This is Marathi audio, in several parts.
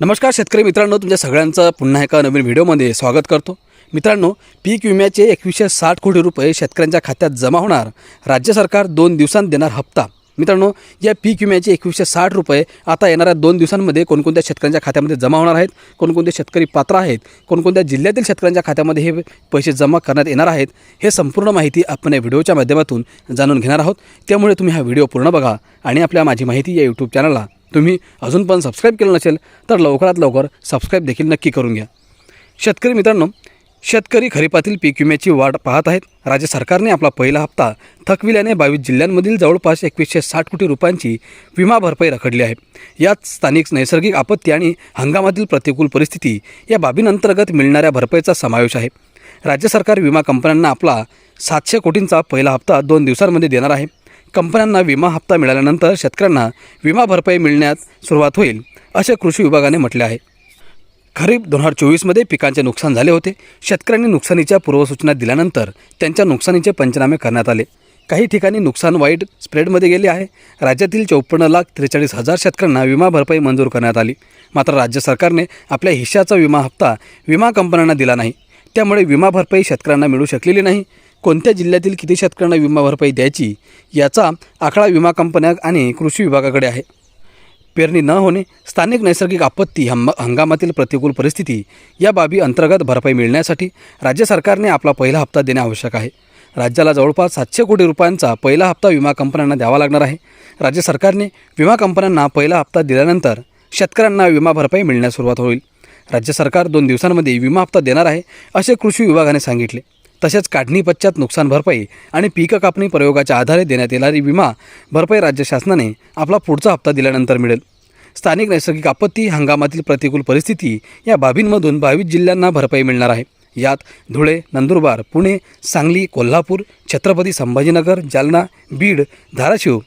नमस्कार शेतकरी मित्रांनो तुमच्या सगळ्यांचं पुन्हा एका नवीन व्हिडिओमध्ये स्वागत करतो. मित्रांनो पीक विम्याचे एकवीसशे साठ कोटी रुपये शेतकऱ्यांच्या खात्यात जमा होणार. राज्य सरकार दोन दिवसांत देणार हप्ता. मित्रांनो या पीक विम्याचे एकवीसशे साठ रुपये आता येणाऱ्या दोन दिवसांमध्ये कोणकोणत्या शेतकऱ्यांच्या खात्यामध्ये जमा होणार आहेत कोणकोणते शेतकरी पात्र आहेत कोणकोणत्या जिल्ह्यातील शेतकऱ्यांच्या खात्यामध्ये हे पैसे जमा करण्यात येणार आहेत हे संपूर्ण माहिती आपण या व्हिडिओच्या माध्यमातून जाणून घेणार आहोत. त्यामुळे तुम्ही हा व्हिडिओ पूर्ण बघा आणि आपल्या माझी माहिती या यूट्यूब चॅनलला तुम्ही अजून पण सबस्क्राईब केलं नसेल तर लवकरात लवकर सबस्क्राईब देखील नक्की करून घ्या. शेतकरी मित्रांनो शेतकरी खरीपातील पीक विम्याची वाढ पाहत आहेत. राज्य सरकारने आपला पहिला हप्ता थकविल्याने बावीस जिल्ह्यांमधील जवळपास एकवीसशे साठ कोटी रुपयांची विमा भरपाई रखडली आहे. यात स्थानिक नैसर्गिक आपत्ती आणि हंगामातील प्रतिकूल परिस्थिती या बाबींअंतर्गत मिळणाऱ्या भरपाईचा समावेश आहे. राज्य सरकार विमा कंपन्यांना आपला सातशे कोटींचा पहिला हप्ता दोन दिवसांमध्ये देणार आहे. कंपन्यांना विमा हप्ता मिळाल्यानंतर शेतकऱ्यांना विमा भरपाई मिळण्यात सुरुवात होईल असे कृषी विभागाने म्हटले आहे. खरीप दोन हजार चोवीसमध्ये पिकांचे नुकसान झाले होते. शेतकऱ्यांनी नुकसानीच्या पूर्वसूचना दिल्यानंतर त्यांच्या नुकसानीचे पंचनामे करण्यात आले. काही ठिकाणी नुकसान वाईट स्प्रेडमध्ये गेले आहे. राज्यातील चौपन्न लाख त्रेचाळीस हजार शेतकऱ्यांना विमा भरपाई मंजूर करण्यात आली. मात्र राज्य सरकारने आपल्या हिश्श्याचा विमा हप्ता विमा कंपन्यांना दिला नाही. त्यामुळे विमा भरपाई शेतकऱ्यांना मिळू शकलेली नाही. कोणत्या जिल्ह्यातील किती शेतकऱ्यांना विमा भरपाई द्यायची याचा आकडा विमा कंपन्या आणि कृषी विभागाकडे आहे. पेरणी न होणे स्थानिक नैसर्गिक आपत्ती हंग हंगामातील प्रतिकूल परिस्थिती या बाबी अंतर्गत भरपाई मिळण्यासाठी राज्य सरकारने आपला पहिला हप्ता देणे आवश्यक आहे. राज्याला जवळपास सातशे कोटी रुपयांचा पहिला हप्ता विमा कंपन्यांना द्यावा लागणार आहे. राज्य सरकारने विमा कंपन्यांना पहिला हप्ता दिल्यानंतर शेतकऱ्यांना विमा भरपाई मिळण्यास सुरुवात होईल. राज्य सरकार दोन दिवसांमध्ये विमा हप्ता देणार आहे असे कृषी विभागाने सांगितले. तसेच काढणी पश्चात नुकसान भरपाई आणि पीक कापणी प्रयोगाच्या आधारे देण्यात येणारी विमा भरपाई राज्य शासनाने आपला पुढचा हप्ता दिल्यानंतर मिळेल. स्थानिक नैसर्गिक आपत्ती हंगामातील प्रतिकूल परिस्थिती या बाबींमधून बावीस जिल्ह्यांना भरपाई मिळणार आहे. यात धुळे नंदुरबार पुणे सांगली कोल्हापूर छत्रपती संभाजीनगर जालना बीड धाराशिव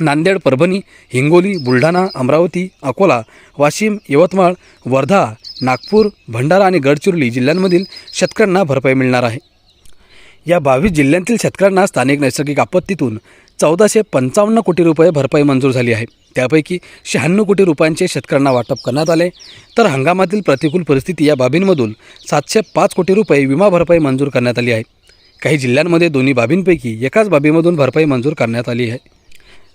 नांदेड परभणी हिंगोली बुलढाणा अमरावती अकोला वाशिम यवतमाळ वर्धा नागपूर भंडारा आणि गडचिरोली जिल्ह्यांमधील शेतकऱ्यांना भरपाई मिळणार आहे. या बावीस जिल्ह्यांतील शेतकऱ्यांना स्थानिक नैसर्गिक आपत्तीतून चौदाशे पंचावन्न कोटी रुपये भरपाई मंजूर झाली आहे. त्यापैकी शहाण्णव कोटी रुपयांचे शेतकऱ्यांना वाटप करण्यात आले. तर हंगामातील प्रतिकूल परिस्थिती या बाबींमधून सातशे पाच कोटी रुपये विमा भरपाई मंजूर करण्यात आली आहे. काही जिल्ह्यांमध्ये दोन्ही बाबींपैकी एकाच बाबीमधून भरपाई मंजूर करण्यात आली आहे.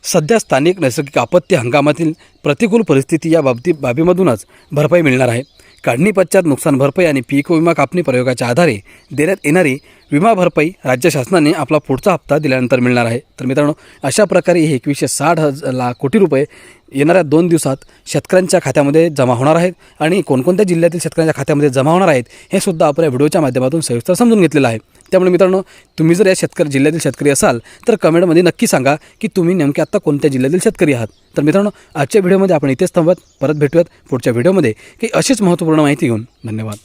सध्या स्थानिक नैसर्गिक आपत्ती हंगामातील प्रतिकूल परिस्थिती या बाबती बाबीमधूनच भरपाई मिळणार आहे. काढणी पश्चात नुकसान भरपाई आणि पीक विमा कापणी प्रयोगाच्या आधारे देण्यात येणारी विमा भरपाई राज्य शासनाने आपला पुढचा हप्ता दिल्यानंतर मिळणार आहे. तर मित्रांनो अशा प्रकारे हे एकवीसशे साठ हज लाख कोटी रुपये येणाऱ्या दोन दिवसात शेतकऱ्यांच्या खात्यामध्ये जमा होणार आहेत आणि कोणकोणत्या जिल्ह्यातील शेतकऱ्यांच्या खात्यामध्ये जमा होणार आहेत हे सुद्धा आपण या व्हिडिओच्या माध्यमातून सविस्तर समजून घेतलेलं आहे. त्यामुळे मित्रांनो तुम्ही जर या शेतकरी जिल्ह्यातील शेतकरी असाल तर कमेंटमध्ये नक्की सांगा की तुम्ही नेमके आत्ता कोणत्या जिल्ह्यातील शेतकरी आहात. तर मित्रांनो आजच्या व्हिडिओमध्ये आपण इथेच थांबत परत भेटूयात पुढच्या व्हिडिओमध्ये. की अशीच महत्त्वपूर्ण माहिती घेऊन. धन्यवाद.